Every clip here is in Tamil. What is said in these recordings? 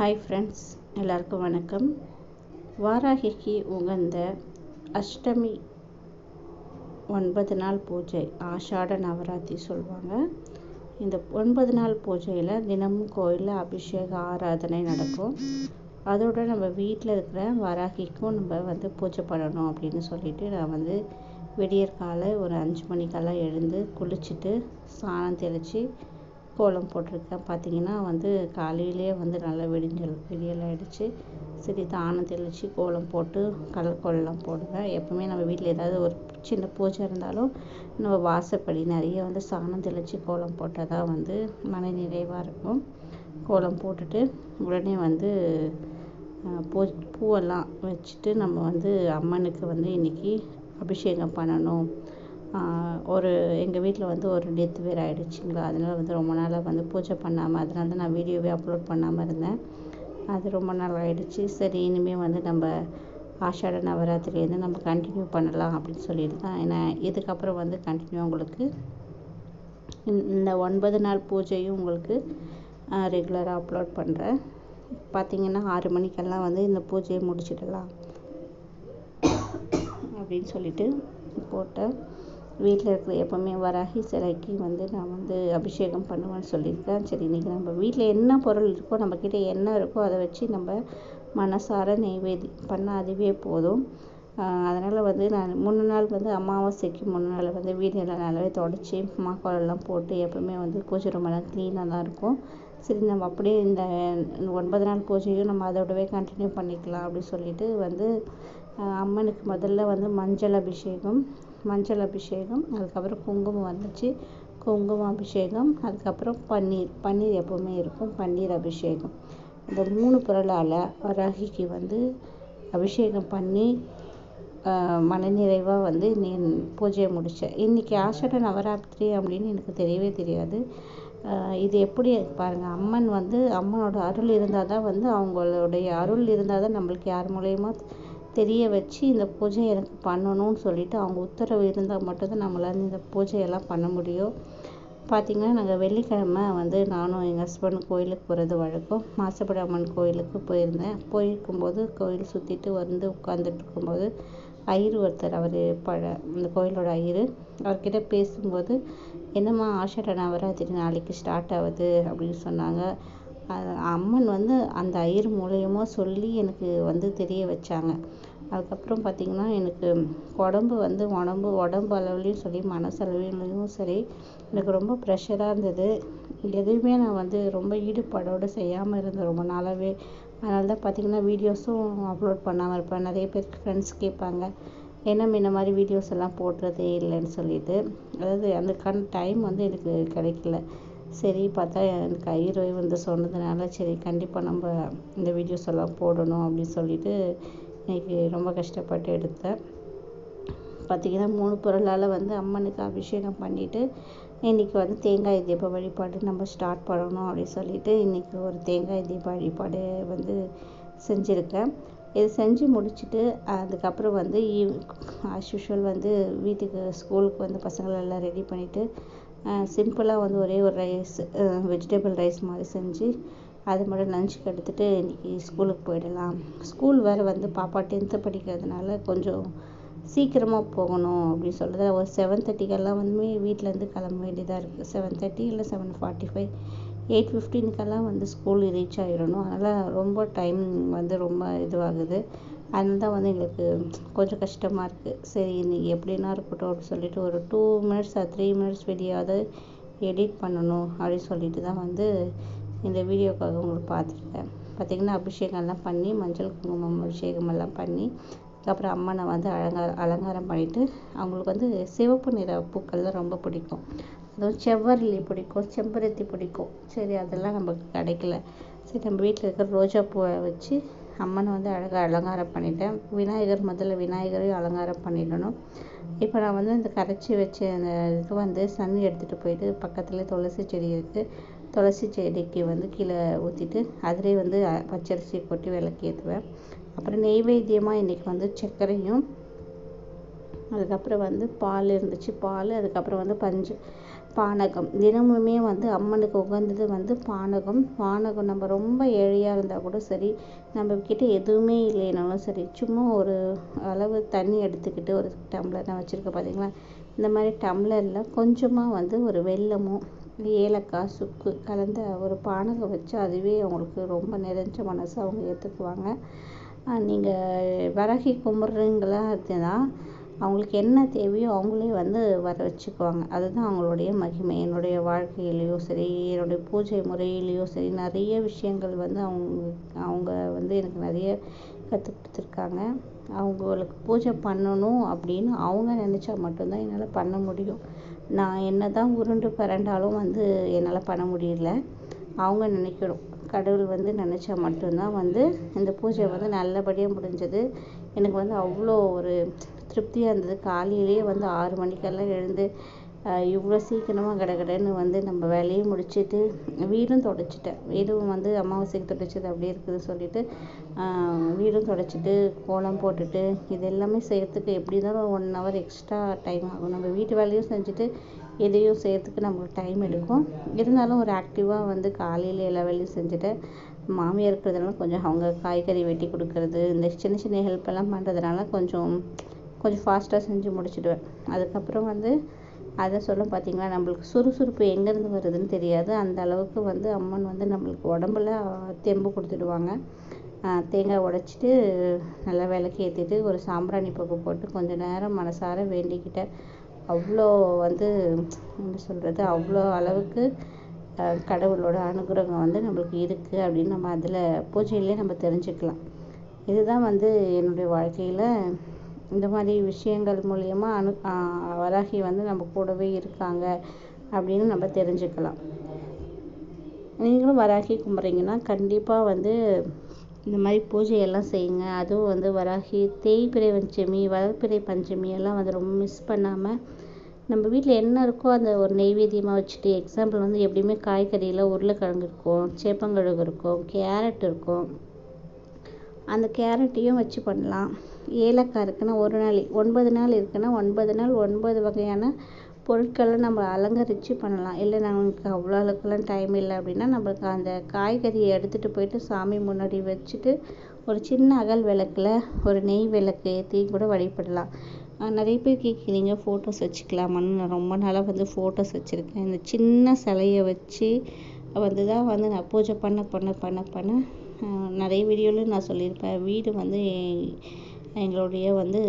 ஹாய் ஃப்ரெண்ட்ஸ் எல்லாருக்கும் வணக்கம். வாராகிக்கு உகந்த அஷ்டமி ஒன்பது நாள் பூஜை ஆஷாட நவராத்திரி சொல்லுவாங்க இந்த ஒன்பது நாள் பூஜையில் தினமும் கோயிலில் அபிஷேக ஆராதனை நடக்கும். அதோட நம்ம வீட்டில் இருக்கிற வராகிக்கும் நம்ம வந்து பூஜை பண்ணணும் அப்படின்னு சொல்லிட்டு நான் வந்து விடியற்காலை ஒரு அஞ்சு மணிக்கெல்லாம் எழுந்து குளிச்சுட்டு சாணம் தெளித்து கோலம் போட்டிருக்கேன். பார்த்தீங்கன்னா வந்து காலையிலேயே வந்து நல்லா விடிஞ்சல் விடியல் ஆகிடுச்சு சரி தானம் தெளித்து கோலம் போட்டு கலர் கோலம்லாம் போடுவேன். எப்பவுமே நம்ம வீட்டில் ஏதாவது ஒரு சின்ன பூஜை இருந்தாலும் நம்ம வாசப்படி நிறைய வந்து சாணம் தெளித்து கோலம் போட்டால் தான் வந்து மன நிறைவாக இருக்கும். கோலம் போட்டுட்டு உடனே வந்து பூ பூவெல்லாம் வச்சுட்டு நம்ம வந்து அம்மனுக்கு வந்து இன்றைக்கி அபிஷேகம் பண்ணணும். ஒரு எங்கள் வீட்டில் வந்து ஒரு டெத் வேறு ஆகிடுச்சிங்களா அதனால் வந்து ரொம்ப நாளாக வந்து பூஜை பண்ணாமல் அதனால தான் நான் வீடியோவே அப்லோட் பண்ணாமல் இருந்தேன். அது ரொம்ப நாள் ஆகிடுச்சி சரி இனிமேல் வந்து நம்ம ஆஷாட நவராத்திரிலேருந்து நம்ம கண்டினியூ பண்ணலாம் அப்படின்னு சொல்லிட்டு தான். ஏன்னா இதுக்கப்புறம் வந்து கண்டினியூ உங்களுக்கு இந்த ஒன்பது நாள் பூஜையும் உங்களுக்கு ரெகுலராக அப்லோட் பண்ணுறேன் பார்த்திங்கன்னா ஆறு மணிக்கெல்லாம் வந்து இந்த பூஜையை முடிச்சிடலாம். அப்படின்னு சொல்லிட்டு போட்டேன். வீட்டில் இருக்கிற எப்போவுமே வராகி சிலைக்கு வந்து நான் வந்து அபிஷேகம் பண்ணுவேன்னு சொல்லியிருக்கேன். சரி இன்றைக்கி நம்ம வீட்டில் என்ன பொருள் இருக்கோ நம்மக்கிட்ட என்ன இருக்கோ அதை வச்சு நம்ம மனசார நெய்வேதி பண்ணால் அதுவே போதும். அதனால் வந்து நான் மூணு நாள் வந்து அமாவாசைக்கு மூணு நாள் வந்து வீடெல்லாம் நல்லாவே தொடச்சி மாக்கோலெல்லாம் போட்டு எப்போவுமே வந்து பூஜை ரூமெல்லாம் க்ளீனாக தான் இருக்கும். சரி நம்ம அப்படியே இந்த ஒன்பது நாள் பூஜையும் நம்ம அதோடவே கண்டினியூ பண்ணிக்கலாம் அப்படின்னு சொல்லிட்டு வந்து அம்மனுக்கு முதல்ல வந்து மஞ்சள் அபிஷேகம் மஞ்சள் அபிஷேகம் அதுக்கப்புறம் குங்குமம் வந்துச்சு. குங்குமம் அபிஷேகம் அதுக்கப்புறம் பன்னீர். பன்னீர் எப்போவுமே இருக்கும். பன்னீர் அபிஷேகம். இந்த மூணு பொருளால் வராகிக்கு வந்து அபிஷேகம் பண்ணி மனநிறைவாக வந்து நீ பூஜையை முடித்தேன் இன்றைக்கி ஆஷாட நவராத்திரி அப்படின்னு எனக்கு தெரியவே தெரியாது. இது எப்படி பாருங்கள் அம்மன் வந்து அம்மனோட அருள் இருந்தால் தான் வந்து அவங்களுடைய அருள் இருந்தால் தான் நம்மளுக்கு யார் மூலயமா தெரிய வச்சு இந்த பூஜை எனக்கு பண்ணணும்னு சொல்லிட்டு அவங்க உத்தரவு இருந்தால் மட்டும்தான் நம்மளால் இந்த பூஜையெல்லாம் பண்ண முடியும். பார்த்திங்கன்னா நாங்கள் வெள்ளிக்கிழமை வந்து நானும் எங்கள் ஹஸ்பண்டும் கோயிலுக்கு போகிறது வழக்கம். மாசப்படி அம்மன் கோயிலுக்கு போயிருந்தேன். போயிருக்கும்போது கோயில் சுற்றிட்டு வந்து உட்காந்துட்டு இருக்கும்போது ஐயர் ஒருத்தர் அவர் பழ இந்த கோயிலோட ஐயர் அவர்கிட்ட பேசும்போது என்னம்மா ஆஷாட நவராத்திரி நாளைக்கு ஸ்டார்ட் ஆகுது அப்படின்னு சொன்னாங்க. அம்மன் வந்து அந்த ஐயர் மூலயமா சொல்லி எனக்கு வந்து தெரிய வச்சாங்க. அதுக்கப்புறம் பார்த்திங்கன்னா எனக்கு உடம்பு வந்து உடம்பு உடம்பு அளவுலேயும் சரி மனசளவுலேயும் சரி எனக்கு ரொம்ப ப்ரெஷராக இருந்தது. எதுவுமே நான் வந்து ரொம்ப ஈடுபாடோடு செய்யாமல் இருந்தேன் ரொம்ப நாளாகவே அதனால தான் பார்த்திங்கன்னா வீடியோஸும் அப்லோட் பண்ணாமல் இருப்பேன். நிறைய பேர் ஃப்ரெண்ட்ஸ் கேட்பாங்க என்ன இந்த மாதிரி வீடியோஸ் எல்லாம் போடுறதே இல்லைன்னு சொல்லிட்டு. அதாவது அதுக்கான டைம் வந்து எனக்கு கிடைக்கல. சரி பார்த்தா எனக்கு ஐயர் வந்து சொன்னதுனால சரி கண்டிப்பாக நம்ம இந்த வீடியோஸ் எல்லாம் போடணும் அப்படின்னு சொல்லிட்டு இன்றைக்கி ரொம்ப கஷ்டப்பட்டு எடுத்தேன். பார்த்திங்கன்னா மூணு பொருளால் வந்து அம்மனுக்கு அபிஷேகம் பண்ணிவிட்டு இன்றைக்கி வந்து தேங்காய் தீப வழிபாடு நம்ம ஸ்டார்ட் பண்ணணும் அப்படின்னு சொல்லிட்டு இன்றைக்கி ஒரு தேங்காய் தீப வழிபாடு வந்து செஞ்சுருக்கேன். இது செஞ்சு முடிச்சுட்டு அதுக்கப்புறம் வந்து ஈவ் ஆஸ் யூஷுவல் வந்து வீட்டுக்கு ஸ்கூலுக்கு வந்து பசங்களெல்லாம் ரெடி பண்ணிவிட்டு சிம்பிளாக வந்து ஒரே ஒரு ரைஸ் வெஜிடபிள் ரைஸ் மாதிரி செஞ்சு அது மட்டும் லஞ்சுக்கு எடுத்துகிட்டு இன்றைக்கி ஸ்கூலுக்கு போயிடலாம். ஸ்கூல் வேறு வந்து பாப்பா டென்த்து படிக்கிறதுனால கொஞ்சம் சீக்கிரமாக போகணும் அப்படின்னு சொல்கிறது ஒரு செவன் தேர்ட்டிக்கெல்லாம் வந்து வீட்டிலேருந்து கிளம்ப வேண்டியதாக இருக்குது செவன் தேர்ட்டி இல்லை செவன் ஃபார்ட்டி ஃபைவ் எயிட் ஃபிஃப்டீனுக்கெல்லாம் வந்து ஸ்கூல் ரீச் ஆகிடணும் அதனால் ரொம்ப டைம் வந்து ரொம்ப இதுவாகுது. அதனால தான் வந்து எங்களுக்கு கொஞ்சம் கஷ்டமாக இருக்குது சரி இன்றைக்கி எப்படின்னா இருக்கட்டும் அப்படின்னு சொல்லிட்டு ஒரு two minutes or three minutes வீடியோவாவது edit பண்ணணும் அப்படின்னு சொல்லிட்டு தான் வந்து இந்த வீடியோக்காக உங்களுக்கு பார்த்துருக்கேன். பார்த்திங்கன்னா அபிஷேகம்லாம் பண்ணி மஞ்சள் குங்குமம் அபிஷேகமெல்லாம் பண்ணி அதுக்கப்புறம் அம்மனை வந்து அலங்காரம் அலங்காரம் பண்ணிவிட்டு அவங்களுக்கு வந்து சிவப்பு நிற பூக்கள்லாம் ரொம்ப பிடிக்கும். அதுவும் செவ்வரளி பிடிக்கும் செம்பருத்தி பிடிக்கும். சரி அதெல்லாம் நமக்கு கிடைக்கல. சரி நம்ம வீட்டில் இருக்கிற ரோஜா பூவை வச்சு அம்மனை வந்து அழகாக அலங்காரம் பண்ணிட்டேன். விநாயகர் முதல்ல விநாயகரையும் அலங்காரம் பண்ணிடணும். இப்போ நான் வந்து இந்த கரைச்சி வச்ச அந்த இது வந்து சன் எடுத்துகிட்டு போயிட்டு பக்கத்தில் துளசி செடி இருக்குது துளசி செடிக்கு வந்து கீழே ஊற்றிட்டு அதிலே வந்து பச்சரிசி கொட்டி விளக்கு ஏற்றுவேன் அப்புறம் நெய்வேத்தியமாக இன்றைக்கி வந்து சர்க்கரையும் அதுக்கப்புறம் வந்து பால் இருந்துச்சு. பால் அதுக்கப்புறம் வந்து பஞ்சு பானகம். தினமுமே வந்து அம்மனுக்கு உகந்தது வந்து பானகம். பானகம் நம்ம ரொம்ப ஏழையாக இருந்தால் கூட சரி நம்ம கிட்டே எதுவுமே இல்லைனாலும் சரி சும்மா ஒரு அளவு தண்ணி எடுத்துக்கிட்டு ஒரு டம்ளர் நான் வச்சுருக்கேன் பார்த்தீங்களா இந்த மாதிரி டம்ளரில் கொஞ்சமாக வந்து ஒரு வெல்லமும் ஏலக்காய் சுக்கு கலந்த ஒரு பானகம் வச்சு அதுவே அவங்களுக்கு ரொம்ப நிறைஞ்ச மனசு அவங்க ஏற்றுக்குவாங்க நீங்கள் விறகி கும்பிட்றீங்களா அதுதான் அவங்களுக்கு என்ன தேவையோ அவங்களே வந்து வர வச்சுக்குவாங்க. அதுதான் அவங்களுடைய மகிமை. என்னுடைய வாழ்க்கையிலையும் சரி என்னுடைய பூஜை முறையிலேயும் சரி நிறைய விஷயங்கள் வந்து அவங்க அவங்க வந்து எனக்கு நிறைய கற்றுக் கொடுத்துருக்காங்க. அவங்களுக்கு பூஜை பண்ணணும் அப்படின்னு அவங்க நினச்சா மட்டும்தான் என்னால் பண்ண முடியும். நான் என்ன தான் உருண்டு பிறண்டாலும் வந்து என்னால் பண்ண முடியல. அவங்க நினைக்கணும். கடவுள் வந்து நினச்சா மட்டும்தான் வந்து இந்த பூஜை வந்து நல்லபடியாக முடிஞ்சது. எனக்கு வந்து அவ்வளோ ஒரு திருப்தியாக இருந்தது. காலையிலேயே வந்து ஆறு மணிக்கெல்லாம் எழுந்து இவ்வளோ சீக்கிரமாக கடகடன்னு வந்து நம்ம வேலையை முடிச்சுட்டு வீடும் துடைச்சிட்டேன். வீடும் வந்து அமாவாசைக்கு துடைச்சது அப்படியே இருக்குதுன்னு சொல்லிட்டு வீடும் துடைச்சிட்டு கோலம் போட்டுட்டு இது எல்லாமே செய்கிறதுக்கு எப்படி இருந்தாலும் ஒன் ஹவர் எக்ஸ்ட்ரா டைம் ஆகும். நம்ம வீட்டு வேலையும் செஞ்சுட்டு இதையும் செய்கிறதுக்கு நம்மளுக்கு டைம் எடுக்கும். இருந்தாலும் ஒரு ஆக்டிவாக வந்து காலையில் எல்லா வேலையும் செஞ்சுட்டு மாமியார் இருக்கிறதுனால கொஞ்சம் அவங்க காய்கறி வெட்டி கொடுக்கறது இந்த சின்ன சின்ன ஹெல்ப் எல்லாம் பண்ணுறதுனால கொஞ்சம் கொஞ்சம் ஃபாஸ்ட்டாக செஞ்சு முடிச்சிடுவேன். அதுக்கப்புறம் வந்து அதை சொல்ல பார்த்தீங்களா நம்மளுக்கு சுறுசுறுப்பு எங்கேருந்து வருதுன்னு தெரியாது. அந்த அளவுக்கு வந்து அம்மன் வந்து நம்மளுக்கு உடம்புல தெம்பு கொடுத்துடுவாங்க. தேங்காய் உடைச்சிட்டு நல்லா விளக்கு ஏற்றிட்டு ஒரு சாம்பிராணி புகை போட்டு கொஞ்சம் நேரம் மனசார வேண்டிக்கிட்டேன். அவ்வளோ வந்து என்ன சொல்கிறது அவ்வளோ அளவுக்கு கடவுளோட அனுகிரகம் வந்து நம்மளுக்கு இருக்குது அப்படின்னு நம்ம அதில் பூஜையிலே நம்ம தெரிஞ்சுக்கலாம். இதுதான் வந்து என்னுடைய வாழ்க்கையில் இந்த மாதிரி விஷயங்கள் மூலயமா அனு வராகி வந்து நம்ம கூடவே இருக்காங்க அப்படின்னு நம்ம தெரிஞ்சுக்கலாம். நீங்களும் வராகி கும்பிட்றீங்கன்னா கண்டிப்பாக வந்து இந்த மாதிரி பூஜையெல்லாம் செய்யுங்க. அதுவும் வந்து வராகி தேய்பிறை பஞ்சமி வரப்பிரை பஞ்சமி எல்லாம் வந்து ரொம்ப மிஸ் பண்ணாமல் நம்ம வீட்டில் என்ன இருக்கோ அந்த ஒரு நெய்வேத்தியமாக வச்சுட்டு எக்ஸாம்பிள் வந்து எப்படியுமே காய்கறியில் உருளைக்கிழங்கு இருக்கும் சேப்பங்கிழங்கு இருக்கும் கேரட் இருக்கும். அந்த கேரட்டையும் வச்சு பண்ணலாம். ஏலக்காய் இருக்குன்னா ஒரு நாள் ஒன்பது நாள் இருக்குன்னா ஒன்பது நாள் ஒன்பது வகையான பொருட்களை நம்ம அலங்கரித்து பண்ணலாம். இல்லை நமக்கு அவ்வளோ அளவுக்குலாம் டைம் இல்லை அப்படின்னா நம்மளுக்கு அந்த காய்கறியை எடுத்துகிட்டு போயிட்டு சாமி முன்னாடி வச்சுட்டு ஒரு சின்ன அகல் விளக்கில் ஒரு நெய் விளக்கு ஏற்றி கூட வழிபடலாம் நிறைய பேர் கேட்குறீங்க ஃபோட்டோஸ் வச்சுக்கலாமான்னு நான் ரொம்ப நாளாக வந்து ஃபோட்டோஸ் வச்சுருக்கேன். இந்த சின்ன சிலைய வச்சு வந்து தான் வந்து நான் பூஜை பண்ண பண்ண பண்ண பண்ண நிறைய வீடியோவில் நான் சொல்லியிருப்பேன். வீடு வந்து எங்களுடைய வந்து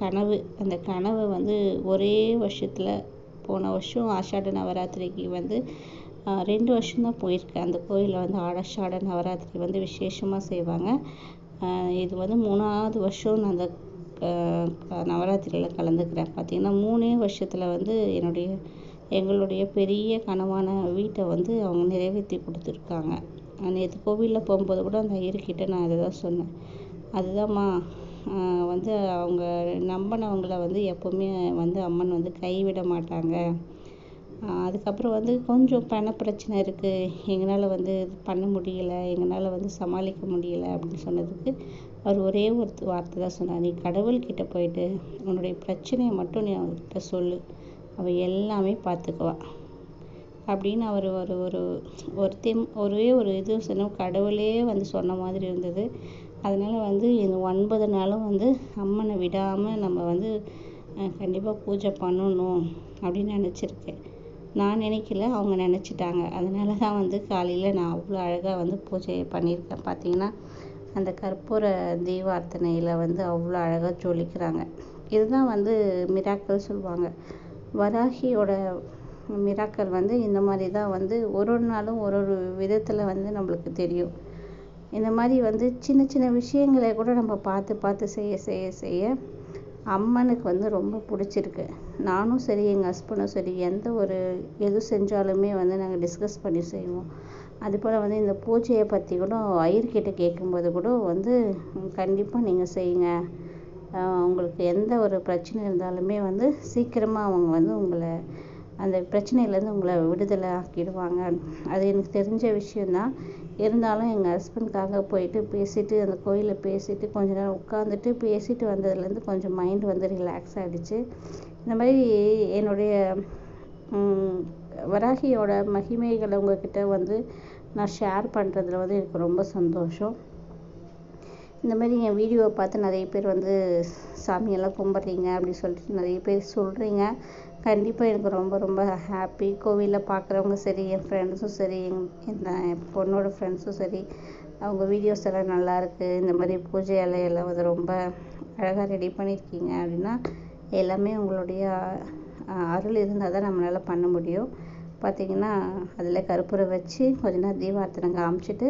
கனவு. அந்த கனவை வந்து ஒரே வருஷத்தில் போன வருஷம் ஆஷாட நவராத்திரிக்கு வந்து ரெண்டு வருஷம்தான் போயிருக்கேன் அந்த கோயிலில் வந்து ஆஷாட நவராத்திரி வந்து விசேஷமாக செய்வாங்க. இது வந்து மூணாவது வருஷம் நான் அந்த நவராத்திரியில் கலந்துக்கிறேன். பார்த்திங்கன்னா மூணே வருஷத்தில் வந்து என்னுடைய எங்களுடைய பெரிய கனவான வீட்டை வந்து அவங்க நிறைவேற்றி கொடுத்துருக்காங்க. நேற்று கோவிலில் போகும்போது கூட அந்த ஐயர்கிட்ட நான் அதை தான் சொன்னேன். அதுதான்மா வந்து அவங்க நம்பினவங்கள வந்து எப்போவுமே வந்து அம்மன் வந்து கைவிட மாட்டாங்க. அதுக்கப்புறம் வந்து கொஞ்சம் பண பிரச்சனை இருக்குது எங்களால் வந்து இது பண்ண முடியல. எங்களால் வந்து சமாளிக்க முடியல அப்படின்னு சொன்னதுக்கு அவர் ஒரே ஒரு வார்த்தை தான் சொன்னார். நீ கடவுள்கிட்ட போயிட்டு உன்னுடைய பிரச்சனையை மட்டும் நீ அவர்கிட்ட சொல்லு. அவள் எல்லாமே பார்த்துக்குவா. அப்படின்னு அவர் ஒரு ஒரு ஒரு தெம் ஒரே ஒரு இது சொன்ன கடவுளே வந்து சொன்ன மாதிரி இருந்தது. அதனால் வந்து இந்த ஒன்பது நாளும் வந்து அம்மனை விடாமல் நம்ம வந்து கண்டிப்பாக பூஜை பண்ணணும் அப்படின்னு நினச்சிருக்கேன். நான் நினைக்கல அவங்க நினச்சிட்டாங்க. அதனால தான் வந்து காலையில் நான் அவ்வளோ அழகாக வந்து பூஜை பண்ணியிருக்கேன். பார்த்தீங்கன்னா அந்த கற்பூர தீபார்த்தனையில் வந்து அவ்வளோ அழகாக ஜொலிக்கிறாங்க. இதுதான் வந்து மிராக்கள் சொல்லுவாங்க. வராகியோட மிராக்கள் வந்து இந்த மாதிரி தான் வந்து ஒரு ஒரு நாளும் ஒரு ஒரு விதத்தில் வந்து நம்மளுக்கு தெரியும். இந்த மாதிரி வந்து சின்ன சின்ன விஷயங்களை கூட நம்ம பார்த்து பார்த்து செய்ய செய்ய செய்ய அம்மனுக்கு வந்து ரொம்ப பிடிச்சிருக்கு. நானும் சரி எங்கள் ஹஸ்பண்டும் சரி எந்த ஒரு எது செஞ்சாலுமே வந்து நாங்கள் டிஸ்கஸ் பண்ணி செய்வோம். அதுபோல் வந்து இந்த பூஜையை பற்றி கூட ஐயர்கிட்ட கேட்கும்போது கூட வந்து கண்டிப்பாக நீங்கள் செய்யுங்க. உங்களுக்கு எந்த ஒரு பிரச்சனை இருந்தாலுமே வந்து சீக்கிரமாக அவங்க வந்து உங்களை அந்த பிரச்சனையிலேருந்து உங்களை விடுதலை ஆக்கிடுவாங்க. அது எனக்கு தெரிஞ்ச விஷயந்தான் இருந்தாலும் எங்கள் ஹஸ்பண்ட்காக போயிட்டு பேசிட்டு அந்த கோயிலில் பேசிட்டு கொஞ்ச நேரம் உட்காந்துட்டு பேசிட்டு வந்ததுலேருந்து கொஞ்சம் மைண்ட் வந்து ரிலாக்ஸ் ஆகிடுச்சு இந்த மாதிரி என்னுடைய வராகியோட மகிமைகளை உங்ககிட்ட வந்து நான் ஷேர் பண்ணுறதுல வந்து எனக்கு ரொம்ப சந்தோஷம். இந்த மாதிரி என் வீடியோவை பார்த்து நிறைய பேர் வந்து சாமியெல்லாம் கும்பிட்றீங்க அப்படின்னு சொல்லிட்டு நிறைய பேர் சொல்கிறீங்க கண்டிப்பாக எனக்கு ரொம்ப ரொம்ப ஹாப்பி கோவிலில் பார்க்குறவங்க சரி என் ஃப்ரெண்ட்ஸும் சரி என் என் பொண்ணோட ஃப்ரெண்ட்ஸும் சரி அவங்க வீடியோஸ் எல்லாம் நல்லாயிருக்கு இந்த மாதிரி பூஜை அலையெல்லாம் வந்து ரொம்ப அழகாக ரெடி பண்ணியிருக்கீங்க அப்படின்னா எல்லாமே உங்களுடைய அருள் இருந்தால் தான் நம்மளால் பண்ண முடியும். பார்த்திங்கன்னா அதில் கற்பூரம் வச்சு கொஞ்ச நேரம் தீபார்த்தனை காமிச்சிட்டு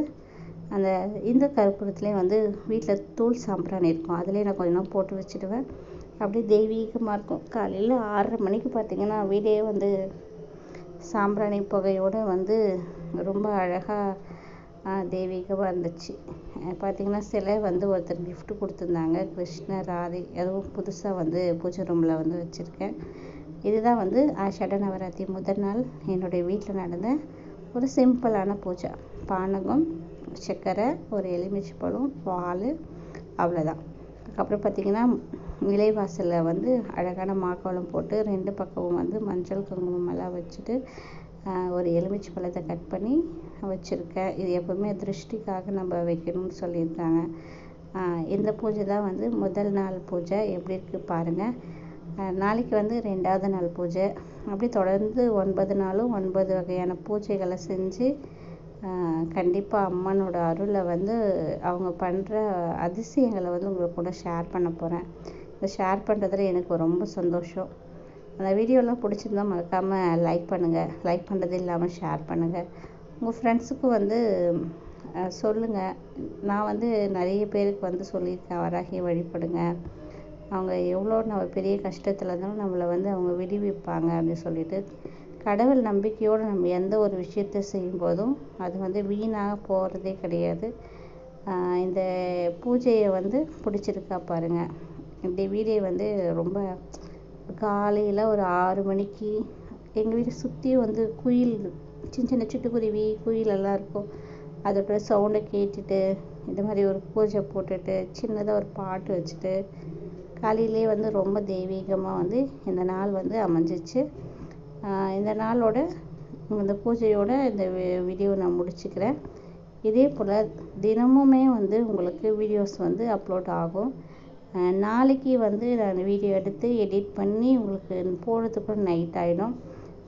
அந்த இந்த கற்பூரத்துலேயே வந்து வீட்டில் தூள் சாம்பிராணி இருக்கும். அதுலேயே நான் கொஞ்ச நேரம் போட்டு வச்சுடுவேன். அப்படியே தெய்வீகமாக இருக்கும். காலையில் ஆறரை மணிக்கு பார்த்திங்கன்னா வீடே வந்து சாம்பிராணி புகையோடு வந்து ரொம்ப அழகாக தெய்வீகமாக இருந்துச்சு. பார்த்திங்கன்னா சிலை வந்து ஒருத்தர் கிஃப்ட் கொடுத்துருந்தாங்க. கிருஷ்ணர் ராதை அதுவும் புதுசாக வந்து பூஜை ரூமில் வந்து வச்சுருக்கேன். இதுதான் வந்து ஆஷாட நவராத்திரி முதல் நாள் என்னுடைய வீட்டில் நடந்த ஒரு சிம்பிளான பூஜை. பானகம் சர்க்கரை ஒரு எலுமிச்சை பழம் பால் அவ்வளோதான் அதுக்கப்புறம் பார்த்திங்கன்னா விலைவாசலில் வந்து அழகான மாக்கோலம் போட்டு ரெண்டு பக்கமும் வந்து மஞ்சள் குங்குமம் எல்லாம் வச்சுட்டு ஒரு எலுமிச்சை பழத்தை கட் பண்ணி வச்சுருக்கேன் இது எப்போவுமே திருஷ்டிக்காக நம்ம வைக்கணும்னு சொல்லியிருக்காங்க. இந்த பூஜை தான் வந்து முதல் நாள் பூஜை. எப்படி இருக்குது பாருங்கள் நாளைக்கு வந்து ரெண்டாவது நாள் பூஜை. அப்படி தொடர்ந்து ஒன்பது நாளும் ஒன்பது வகையான பூஜைகளை செஞ்சு கண்டிப்பாக அம்மனோட அருளை வந்து அவங்க பண்ணுற அதிசயங்களை வந்து உங்களுக்கு கூட ஷேர் பண்ண போகிறேன் இதை ஷேர் பண்ணுறதுல எனக்கு ரொம்ப சந்தோஷம். அந்த வீடியோலாம் பிடிச்சிருந்தா மறக்காமல் லைக் பண்ணுங்கள் லைக் பண்ணுறது இல்லாமல் ஷேர் பண்ணுங்கள் உங்கள் ஃப்ரெண்ட்ஸுக்கும் வந்து சொல்லுங்கள் நான் வந்து நிறைய பேருக்கு வந்து சொல்லியிருக்கேன். வராகியை வழிபடுங்க. அவங்க எவ்வளோ நம்ம பெரிய கஷ்டத்தில் இருந்தாலும் நம்மளை வந்து அவங்க விடுவிப்பாங்க அப்படின்னு சொல்லிட்டு கடவுள் நம்பிக்கையோடு நம்ம எந்த ஒரு விஷயத்தை செய்யும்போதும் அது வந்து வீணாக போகிறதே கிடையாது. இந்த பூஜையை வந்து பிடிச்சிருக்கா பாருங்கள் இந்த வீடியோ வந்து ரொம்ப காலையில் ஒரு ஆறு மணிக்கு எங்கள் வீட்டை சுற்றியும் வந்து குயில் சின்ன சின்ன சிட்டுக்குருவி குயில் எல்லாம் இருக்கும். அதோட சவுண்டை கேட்டுட்டு இந்த மாதிரி ஒரு பூஜை போட்டுட்டு சின்னதாக ஒரு பாட்டு வச்சுட்டு காலையிலே வந்து ரொம்ப தெய்வீகமாக வந்து இந்த நாள் வந்து அமைஞ்சிச்சு. இந்த நாளோட இந்த பூஜையோட இந்த வீடியோ நான் முடிச்சுக்கிறேன். இதே போல் தினமுமே வந்து உங்களுக்கு வீடியோஸ் வந்து அப்லோட் ஆகும். நாளைக்கு வந்து நான் வீடியோ எடுத்து எடிட் பண்ணி உங்களுக்கு போடுறதுக்குள்ள நைட் ஆகிடும்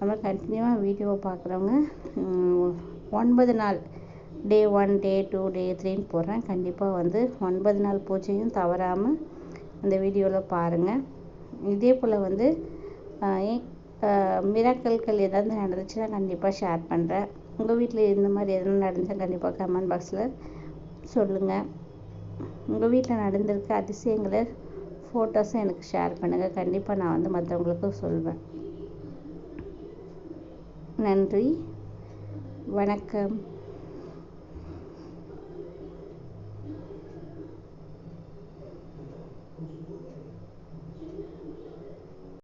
நம்ம கண்டினியூவாக வீடியோ பார்க்குறவங்க ஒன்பது நாள் டே ஒன் டே டூ டே த்ரீன்னு போடுறேன். கண்டிப்பாக வந்து ஒன்பது நாள் பூஜையும் தவறாமல் அந்த வீடியோவில் பாருங்கள் இதே போல் வந்து மிராக்கல்கள் ஏதாவது நடந்துச்சுன்னா கண்டிப்பாக ஷேர் பண்ணுறேன் உங்கள் வீட்டில் இந்த மாதிரி எதுவும் நடந்தால் கண்டிப்பாக கமெண்ட் பாக்ஸில் சொல்லுங்கள் உங்கள் வீட்டில் நடந்திருக்க அதிசயங்களை ஃபோட்டோஸும் எனக்கு ஷேர் பண்ணுங்கள் கண்டிப்பாக நான் வந்து மற்றவங்களுக்கும் சொல்வேன். நன்றி. வணக்கம்.